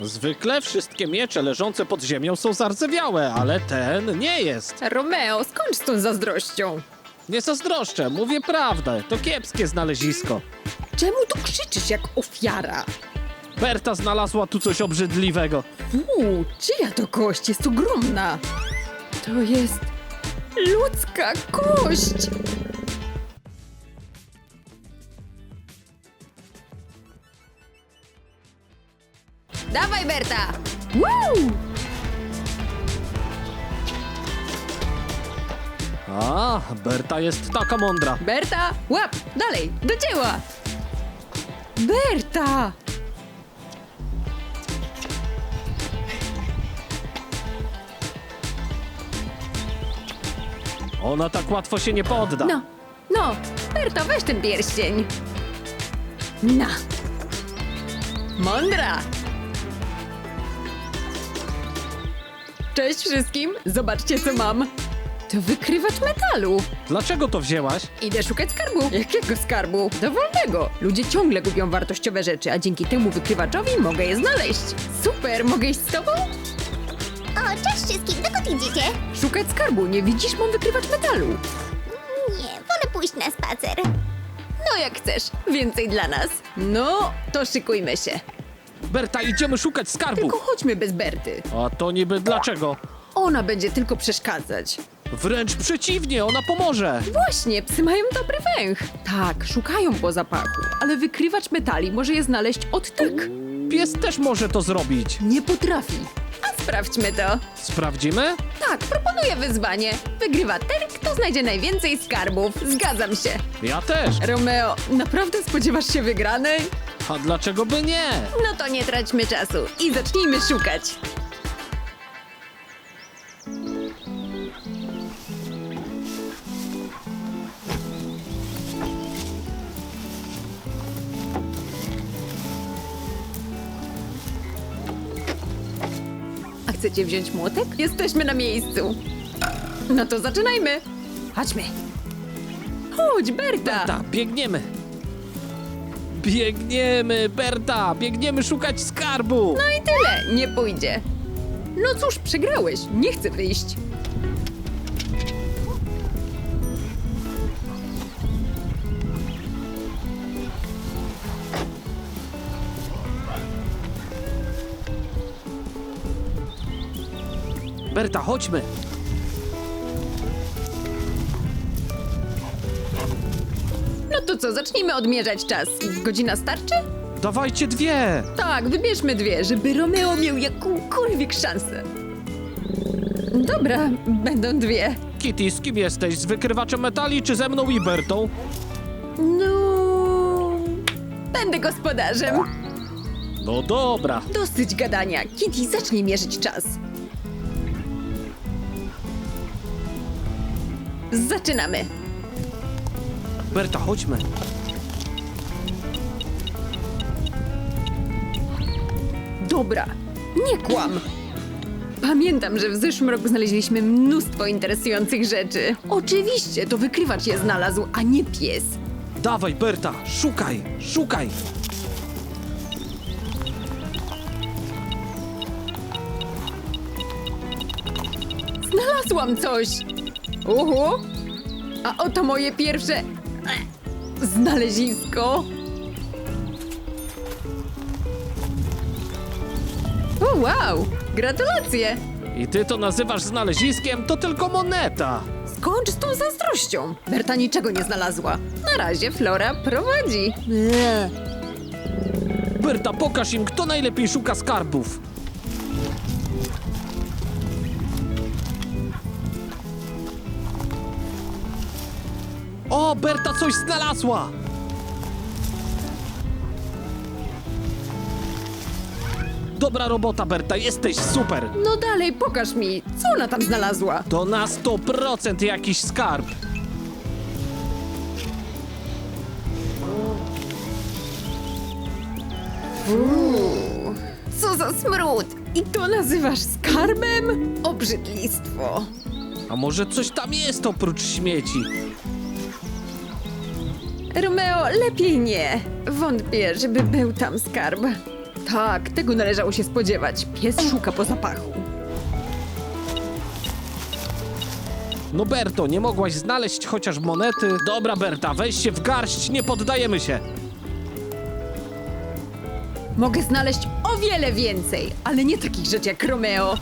Zwykle wszystkie miecze leżące pod ziemią są zardzewiałe, ale ten nie jest. Romeo, skończ z tą zazdrością. Nie zazdroszczę, mówię prawdę. To kiepskie znalezisko. Czemu tu krzyczysz jak ofiara? Berta znalazła tu coś obrzydliwego. Uuu, czyja to kość? Jest ogromna. To jest ludzka kość. Dawaj, Berta! Woo! A, Berta jest taka mądra. Berta, łap! Dalej, do dzieła! Berta! Ona tak łatwo się nie podda. No, no, Berta, weź ten pierścień. Na. Mądra. Cześć wszystkim, zobaczcie co mam. To wykrywacz metalu. Dlaczego to wzięłaś? Idę szukać skarbu. Jakiego skarbu? Dowolnego. Ludzie ciągle gubią wartościowe rzeczy, a dzięki temu wykrywaczowi mogę je znaleźć. Super, mogę iść z tobą? O, cześć wszystkim, dokąd idziecie? Szukać skarbu, nie widzisz? Mam wykrywacz metalu. Nie, wolę pójść na spacer. No jak chcesz, więcej dla nas. No, to szykujmy się. Berta, idziemy szukać skarbu. Tylko chodźmy bez Berty. A to niby dlaczego? Ona będzie tylko przeszkadzać. Wręcz przeciwnie, ona pomoże. Właśnie, psy mają dobry węch. Tak, szukają po zapachu, ale wykrywacz metali może je znaleźć od tak. Pies też może to zrobić. Nie potrafi. A sprawdźmy to. Sprawdzimy? Tak, proponuję wyzwanie. Wygrywa ten, kto znajdzie najwięcej skarbów. Zgadzam się. Ja też. Romeo, naprawdę spodziewasz się wygranej? A dlaczego by nie? No to nie traćmy czasu i zacznijmy szukać. A chcecie wziąć młotek? Jesteśmy na miejscu. No to zaczynajmy. Chodźmy. Chodź, Berta. Berta, biegniemy. Biegniemy, Berta, biegniemy szukać skarbu. No i tyle, nie pójdzie. No cóż, przegrałeś, nie chcę wyjść. Berta, chodźmy. Co, zacznijmy odmierzać czas. Godzina starczy? Dawajcie dwie. Tak, wybierzmy dwie, żeby Romeo miał jakąkolwiek szansę. Dobra, będą dwie. Kitty, z kim jesteś? Z wykrywaczem metali czy ze mną i Bertą? No. Będę gospodarzem. No dobra. Dosyć gadania. Kitty, zacznij mierzyć czas. Zaczynamy. Berta, chodźmy. Dobra, nie kłam. Pamiętam, że w zeszłym roku znaleźliśmy mnóstwo interesujących rzeczy. Oczywiście, to wykrywacz je znalazł, a nie pies. Dawaj, Berta, szukaj, szukaj. Znalazłam coś! Uhu! A oto moje pierwsze... znalezisko. O, wow! Gratulacje! I ty to nazywasz znaleziskiem? To tylko moneta. Skończ z tą zazdrością. Berta niczego nie znalazła. Na razie Flora prowadzi. Berta, pokaż im, kto najlepiej szuka skarbów. O, Berta coś znalazła! Dobra robota, Berta, jesteś super! No dalej, pokaż mi, co ona tam znalazła. To na 100% jakiś skarb. Co za smród! I to nazywasz skarbem? Obrzydlistwo. A może coś tam jest oprócz śmieci? Romeo, lepiej nie. Wątpię, żeby był tam skarb. Tak, tego należało się spodziewać. Pies szuka po zapachu. No Berto, nie mogłaś znaleźć chociaż monety? Dobra Berta, weź się w garść, nie poddajemy się. Mogę znaleźć o wiele więcej, ale nie takich rzeczy jak Romeo.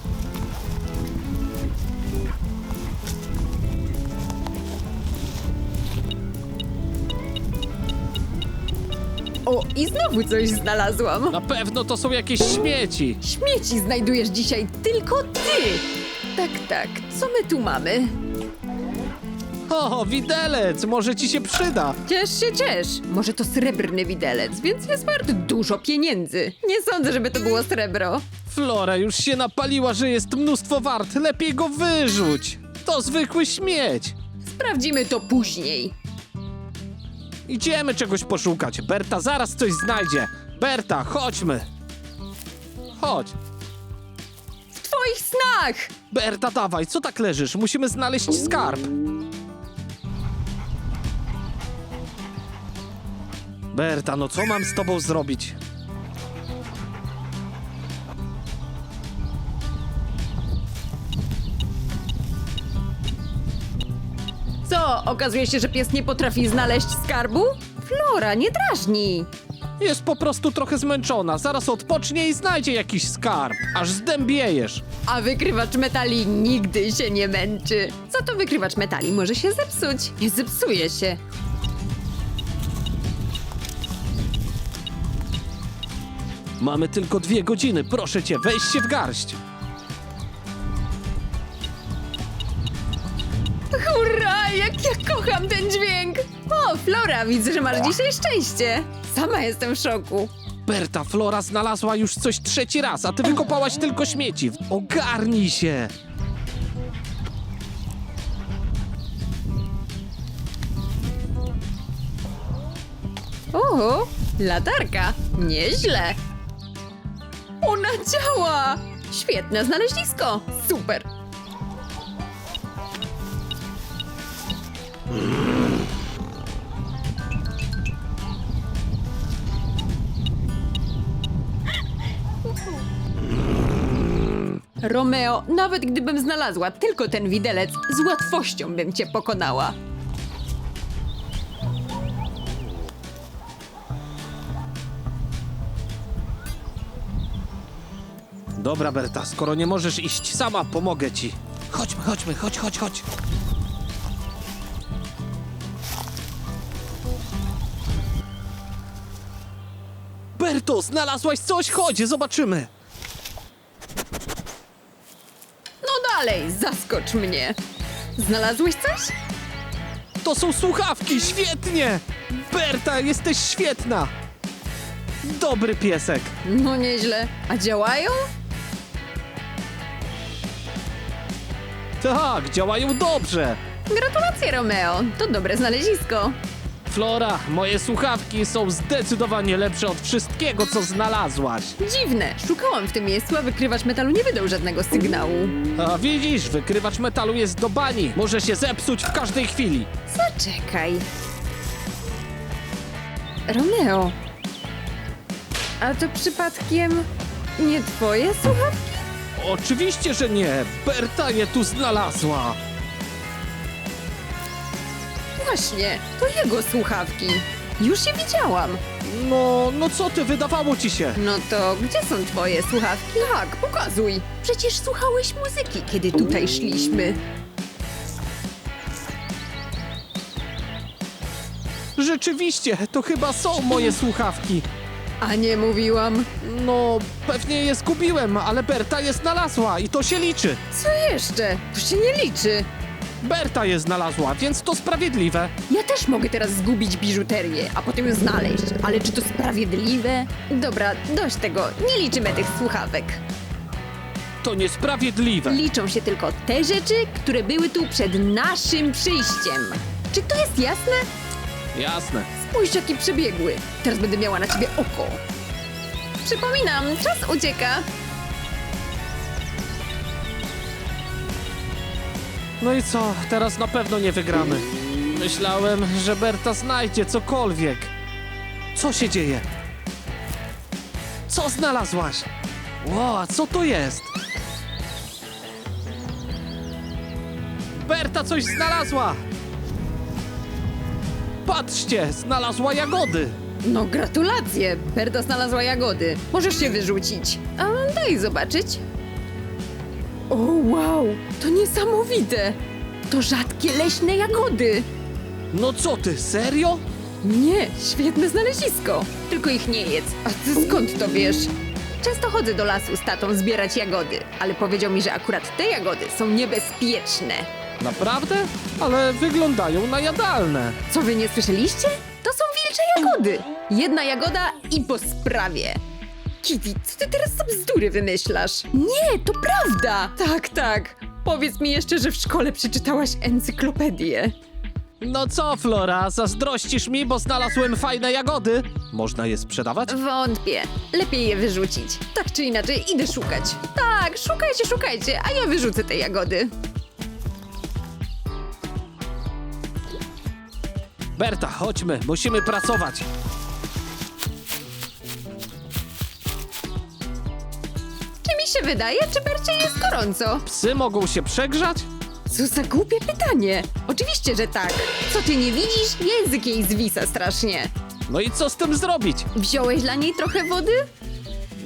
O, i znowu coś znalazłam. Na pewno to są jakieś śmieci. Śmieci znajdujesz dzisiaj tylko ty. Tak, tak, co my tu mamy? O, widelec, może ci się przyda. Ciesz się, ciesz. Może to srebrny widelec, więc jest wart dużo pieniędzy. Nie sądzę, żeby to było srebro. Flora już się napaliła, że jest mnóstwo wart. Lepiej go wyrzuć. To zwykły śmieć. Sprawdzimy to później. Idziemy czegoś poszukać. Berta zaraz coś znajdzie. Berta, chodźmy. Chodź. W twoich snach! Berta, dawaj, co tak leżysz? Musimy znaleźć skarb. Berta, no co mam z tobą zrobić? Okazuje się, że pies nie potrafi znaleźć skarbu? Flora, nie drażnij. Jest po prostu trochę zmęczona. Zaraz odpocznie i znajdzie jakiś skarb. Aż zdębiejesz. A wykrywacz metali nigdy się nie męczy. Za to wykrywacz metali może się zepsuć. Nie zepsuje się. Mamy tylko dwie godziny. Proszę cię, weź się w garść. Jak ja kocham ten dźwięk! O, Flora, widzę, że masz dzisiaj szczęście. Sama jestem w szoku. Berta, Flora znalazła już coś trzeci raz, a ty wykopałaś tylko śmieci. Ogarnij się. O, latarka. Nieźle. Ona działa! Świetne znalezisko. Super. Romeo, nawet gdybym znalazła tylko ten widelec, z łatwością bym cię pokonała. Dobra, Berta, skoro nie możesz iść sama, pomogę ci. Chodźmy, chodźmy, chodź, chodź, chodź. Berto, znalazłaś coś? Chodź, zobaczymy. No dalej, zaskocz mnie. Znalazłeś coś? To są słuchawki, świetnie! Berta, jesteś świetna! Dobry piesek. No nieźle. A działają? Tak, działają dobrze. Gratulacje, Romeo. To dobre znalezisko. Flora, moje słuchawki są zdecydowanie lepsze od wszystkiego, co znalazłaś. Dziwne. Szukałam w tym miejscu, a wykrywacz metalu nie wydał żadnego sygnału. A widzisz, wykrywacz metalu jest do bani. Może się zepsuć w każdej chwili. Zaczekaj. Romeo. A to przypadkiem nie twoje słuchawki? Oczywiście, że nie. Berta je tu znalazła. Właśnie, to jego słuchawki. Już je widziałam. No, no co ty, wydawało ci się. No to gdzie są twoje słuchawki? Tak, pokazuj. Przecież słuchałeś muzyki, kiedy tutaj szliśmy. Rzeczywiście, to chyba są moje słuchawki. A nie mówiłam. No, pewnie je zgubiłem, ale Berta je znalazła i to się liczy. Co jeszcze? To się nie liczy. Berta je znalazła, więc to sprawiedliwe. Ja też mogę teraz zgubić biżuterię, a potem ją znaleźć. Ale czy to sprawiedliwe? Dobra, dość tego. Nie liczymy tych słuchawek. To niesprawiedliwe. Liczą się tylko te rzeczy, które były tu przed naszym przyjściem. Czy to jest jasne? Jasne. Spójrz, jaki przebiegły. Teraz będę miała na ciebie oko. Przypominam, czas ucieka. No i co, teraz na pewno nie wygramy. Myślałem, że Berta znajdzie cokolwiek. Co się dzieje? Co znalazłaś? Ło, a co to jest? Berta coś znalazła! Patrzcie, znalazła jagody! No gratulacje! Berta znalazła jagody. Możesz się wyrzucić. A daj zobaczyć. O wow, to niesamowite! To rzadkie leśne jagody. No co ty, serio? Nie, świetne znalezisko. Tylko ich nie jedz. A ty skąd to wiesz? Często chodzę do lasu z tatą zbierać jagody, ale powiedział mi, że akurat te jagody są niebezpieczne. Naprawdę? Ale wyglądają na jadalne. Co wy nie słyszeliście? To są wilcze jagody. Jedna jagoda i po sprawie. Kitty, co ty teraz za bzdury wymyślasz? Nie, to prawda! Tak, tak. Powiedz mi jeszcze, że w szkole przeczytałaś encyklopedię. No co, Flora, zazdrościsz mi, bo znalazłem fajne jagody? Można je sprzedawać? Wątpię. Lepiej je wyrzucić. Tak czy inaczej, idę szukać. Tak, szukajcie, szukajcie, a ja wyrzucę te jagody. Berta, chodźmy, musimy pracować. Się wydaje, czy Bercie jest gorąco? Psy mogą się przegrzać? Co za głupie pytanie. Oczywiście, że tak. Co ty nie widzisz? Język jej zwisa strasznie. No i co z tym zrobić? Wziąłeś dla niej trochę wody?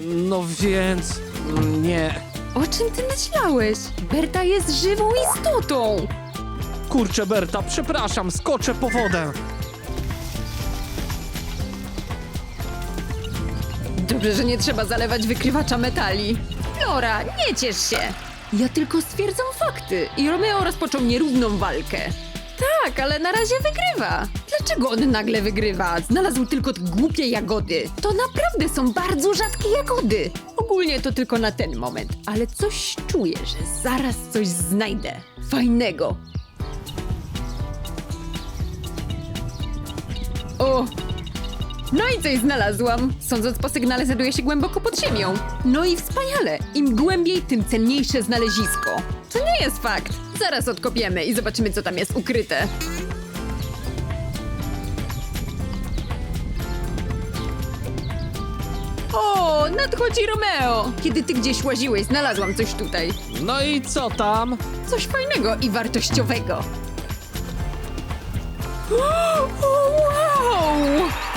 No więc... nie. O czym ty myślałeś? Berta jest żywą istotą. Kurczę, Berta, przepraszam, skoczę po wodę. Dobrze, że nie trzeba zalewać wykrywacza metali. Flora, nie ciesz się. Ja tylko stwierdzam fakty i Romeo rozpoczął nierówną walkę. Tak, ale na razie wygrywa. Dlaczego on nagle wygrywa? Znalazł tylko te głupie jagody. To naprawdę są bardzo rzadkie jagody. Ogólnie to tylko na ten moment, ale coś czuję, że zaraz coś znajdę. Fajnego. O, no i coś znalazłam. Sądząc po sygnale, znajduje się głęboko pod ziemią. No i wspaniale. Im głębiej, tym cenniejsze znalezisko. To nie jest fakt. Zaraz odkopiemy i zobaczymy, co tam jest ukryte. O, nadchodzi Romeo! Kiedy ty gdzieś łaziłeś, znalazłam coś tutaj. No i co tam? Coś fajnego i wartościowego. Wow!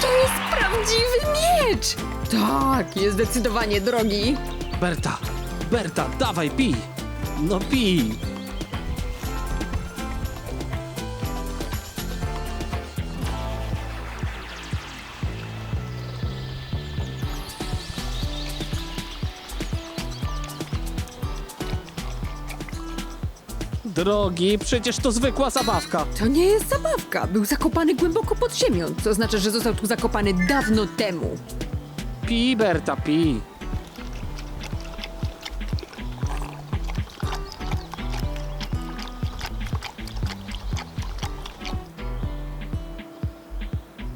To jest prawdziwy miecz! Tak, jest zdecydowanie drogi. Berta, Berta, dawaj, pij. No pij. Drogi, przecież to zwykła zabawka. To nie jest zabawka. Był zakopany głęboko pod ziemią, co oznacza, że został tu zakopany dawno temu. Pij, Berta, pij.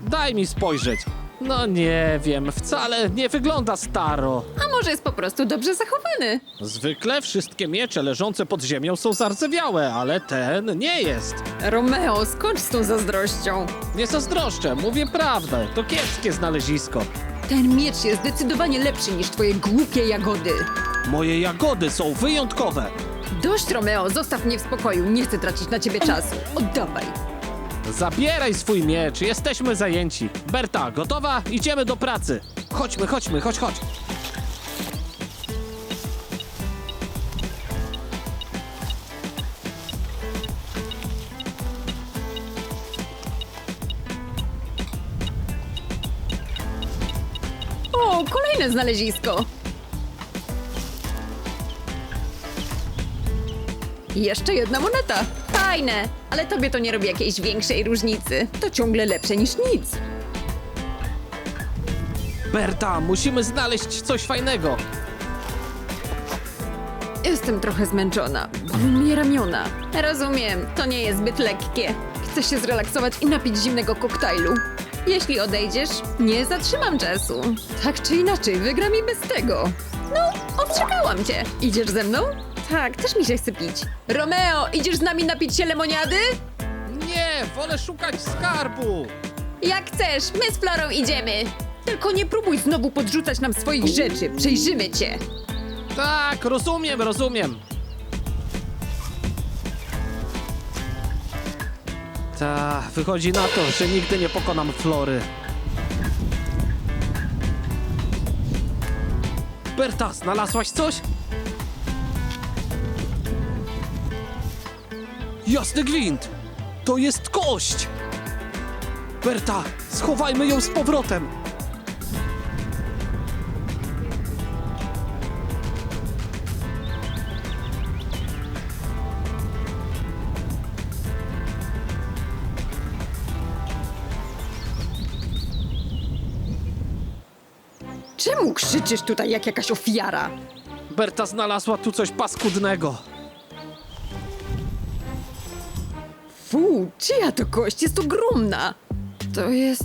Daj mi spojrzeć. No nie wiem, wcale nie wygląda staro. A może jest po prostu dobrze zachowany? Zwykle wszystkie miecze leżące pod ziemią są zardzewiałe, ale ten nie jest. Romeo, skończ z tą zazdrością. Nie zazdroszczę, mówię prawdę. To kiepskie znalezisko. Ten miecz jest zdecydowanie lepszy niż twoje głupie jagody. Moje jagody są wyjątkowe. Dość, Romeo, zostaw mnie w spokoju. Nie chcę tracić na ciebie czasu. Oddawaj. Zabieraj swój miecz, jesteśmy zajęci. Berta, gotowa? Idziemy do pracy. Chodźmy, chodźmy, chodź, chodź. O, kolejne znalezisko. Jeszcze jedna moneta. Fajne, ale tobie to nie robi jakiejś większej różnicy. To ciągle lepsze niż nic. Berta, musimy znaleźć coś fajnego. Jestem trochę zmęczona. Bolą mnie ramiona. Rozumiem, to nie jest zbyt lekkie. Chcę się zrelaksować i napić zimnego koktajlu. Jeśli odejdziesz, nie zatrzymam czasu. Tak czy inaczej, wygram i bez tego. No, ostrzegałam cię. Idziesz ze mną? Tak, też mi się chce pić. Romeo, idziesz z nami napić się lemoniady? Nie, wolę szukać skarbu. Jak chcesz, my z Florą idziemy. Tylko nie próbuj znowu podrzucać nam swoich rzeczy. Przejrzymy cię. Tak, rozumiem, rozumiem. Ta, wychodzi na to, że nigdy nie pokonam Flory. Berta, znalazłaś coś? Jasny gwint! To jest kość! Berta, schowajmy ją z powrotem! Czemu krzyczysz tutaj jak jakaś ofiara? Berta znalazła tu coś paskudnego. Fu, czyja to kość? Jest ogromna. To jest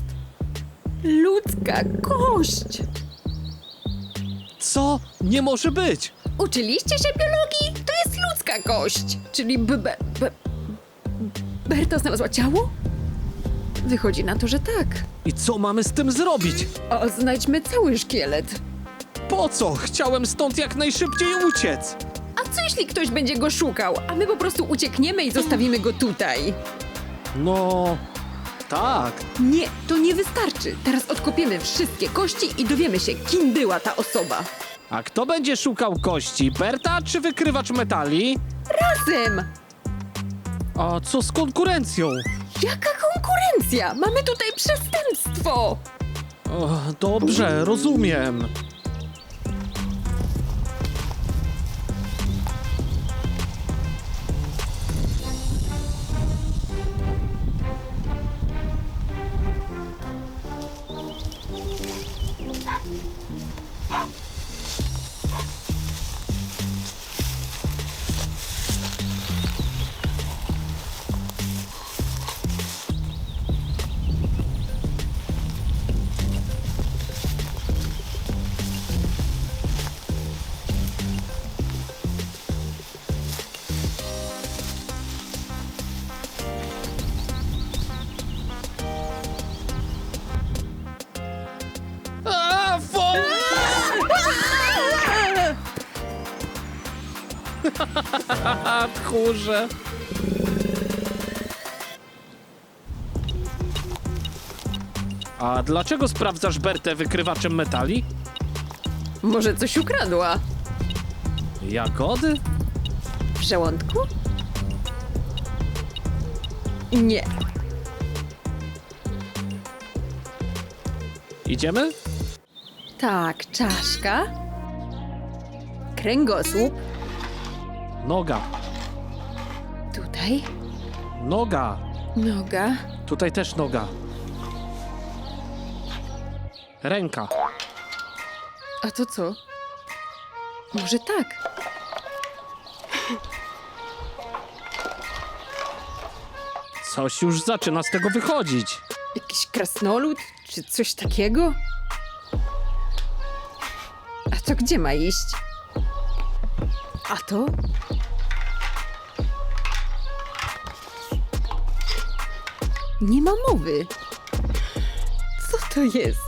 ludzka kość. Co? Nie może być! Uczyliście się biologii? To jest ludzka kość. Czyli b, b, b, Berta znalazła ciało? Wychodzi na to, że tak. I co mamy z tym zrobić? O, znajdźmy cały szkielet. Po co? Chciałem stąd jak najszybciej uciec. A co jeśli ktoś będzie go szukał, a my po prostu uciekniemy i zostawimy go tutaj? No, tak. Nie, to nie wystarczy. Teraz odkopiemy wszystkie kości i dowiemy się, kim była ta osoba. A kto będzie szukał kości? Berta czy wykrywacz metali? Razem! A co z konkurencją? Jaka konkurencja? Mamy tutaj przestępstwo! O, dobrze, rozumiem. Tchórze. A dlaczego sprawdzasz Bertę wykrywaczem metali? Może coś ukradła? Jagody? W żołądku? Nie. Idziemy? Tak, czaszka. Kręgosłup. Noga. Tutaj. Noga. Noga. Tutaj też noga. Ręka. A to co? Może tak? Coś już zaczyna z tego wychodzić. Jakiś krasnolud? Czy coś takiego? A to gdzie ma iść? A to? Nie ma mowy. Co to jest?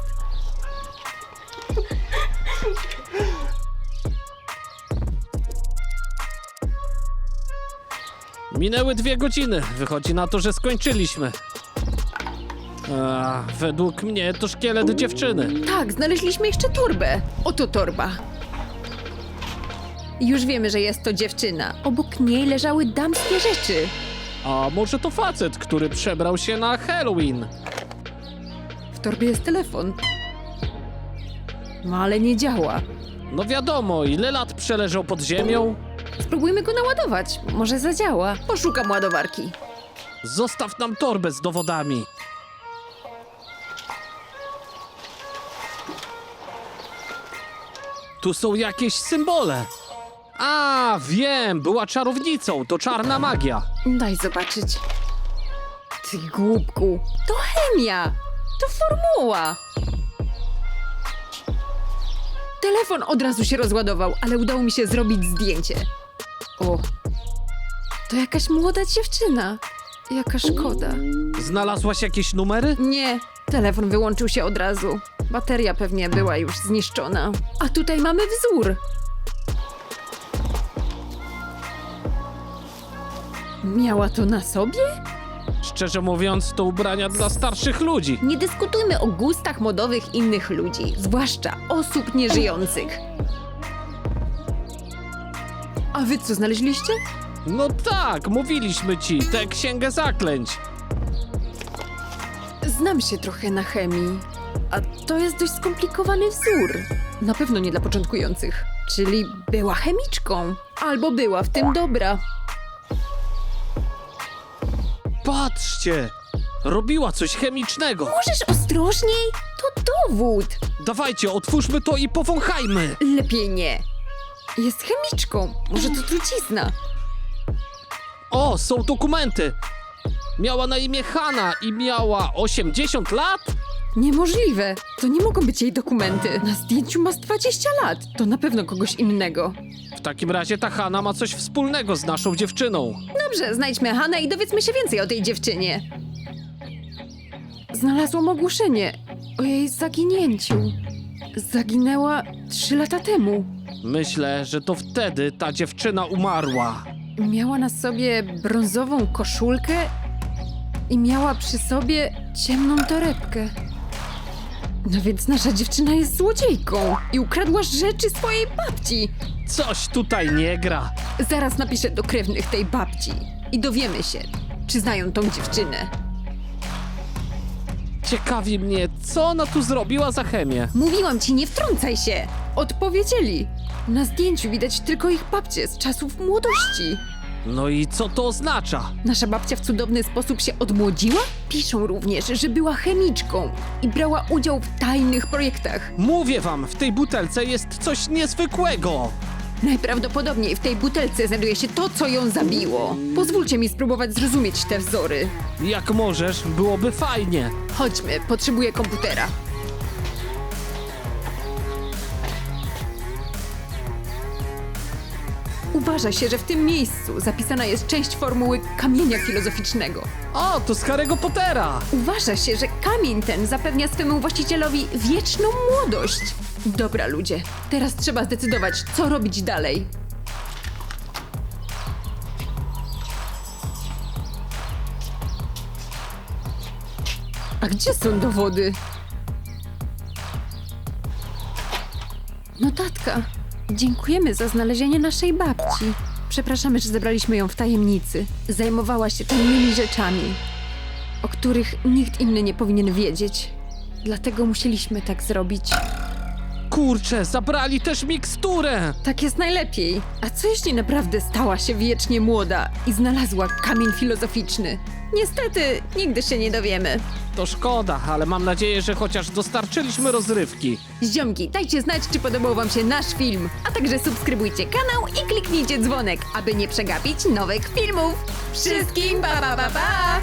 Minęły dwie godziny. Wychodzi na to, że skończyliśmy. A, według mnie to szkielet dziewczyny. Tak, znaleźliśmy jeszcze torbę. Oto torba. Już wiemy, że jest to dziewczyna. Obok niej leżały damskie rzeczy. A może to facet, który przebrał się na Halloween? W torbie jest telefon. No ale nie działa. No wiadomo, ile lat przeleżał pod ziemią? Spróbujmy go naładować. Może zadziała. Poszukam ładowarki. Zostaw nam torbę z dowodami. Tu są jakieś symbole. A, wiem, była czarownicą, to czarna magia. Daj zobaczyć. Ty głupku. To chemia. To formuła. Telefon od razu się rozładował, ale udało mi się zrobić zdjęcie. O. To jakaś młoda dziewczyna. Jaka szkoda. Znalazłaś jakieś numery? Nie, Telefon wyłączył się od razu. Bateria pewnie była już zniszczona. A tutaj mamy wzór. Miała to na sobie? Szczerze mówiąc, to ubrania dla starszych ludzi. Nie dyskutujmy o gustach modowych innych ludzi, zwłaszcza osób nieżyjących. A wy co znaleźliście? No tak, mówiliśmy ci, tę księgę zaklęć. Znam się trochę na chemii, a to jest dość skomplikowany wzór. Na pewno nie dla początkujących. Czyli była chemiczką, albo była w tym dobra. Patrzcie! Robiła coś chemicznego. Możesz ostrożniej? To dowód. Dawajcie, otwórzmy to i powąchajmy. Lepiej nie. Jest chemiczką. Może to trucizna. O, są dokumenty. Miała na imię Hanna i miała 80 lat? Niemożliwe. To nie mogą być jej dokumenty. Na zdjęciu ma z 20 lat. To na pewno kogoś innego. W takim razie ta Hanna ma coś wspólnego z naszą dziewczyną. Dobrze, znajdźmy Hanę i dowiedzmy się więcej o tej dziewczynie. Znalazłam ogłoszenie o jej zaginięciu. Zaginęła trzy lata temu. Myślę, że to wtedy ta dziewczyna umarła. Miała na sobie brązową koszulkę i miała przy sobie ciemną torebkę. No więc nasza dziewczyna jest złodziejką i ukradła rzeczy swojej babci. Coś tutaj nie gra. Zaraz napiszę do krewnych tej babci i dowiemy się, czy znają tą dziewczynę. Ciekawi mnie, co ona tu zrobiła za chemię. Mówiłam ci, nie wtrącaj się! Odpowiedzieli. Na zdjęciu widać tylko ich babcię z czasów młodości. No i co to oznacza? Nasza babcia w cudowny sposób się odmłodziła? Piszą również, że była chemiczką i brała udział w tajnych projektach. Mówię wam, w tej butelce jest coś niezwykłego. Najprawdopodobniej w tej butelce znajduje się to, co ją zabiło. Pozwólcie mi spróbować zrozumieć te wzory. Jak możesz, byłoby fajnie. Chodźmy, potrzebuję komputera. Uważa się, że w tym miejscu zapisana jest część formuły kamienia filozoficznego. O, to z Harry'ego Pottera. Uważa się, że kamień ten zapewnia swemu właścicielowi wieczną młodość. Dobra, ludzie, teraz trzeba zdecydować, co robić dalej. A gdzie są dowody? Notatka. Dziękujemy za znalezienie naszej babci. Przepraszamy, że zebraliśmy ją w tajemnicy. Zajmowała się tajnymi rzeczami, o których nikt inny nie powinien wiedzieć. Dlatego musieliśmy tak zrobić. Kurczę, zabrali też miksturę. Tak jest najlepiej. A co jeśli naprawdę stała się wiecznie młoda i znalazła kamień filozoficzny? Niestety, nigdy się nie dowiemy. To szkoda, ale mam nadzieję, że chociaż dostarczyliśmy rozrywki. Ziomki, dajcie znać, czy podobał Wam się nasz film, a także subskrybujcie kanał i kliknijcie dzwonek, aby nie przegapić nowych filmów. Wszystkim pa pa pa! pa!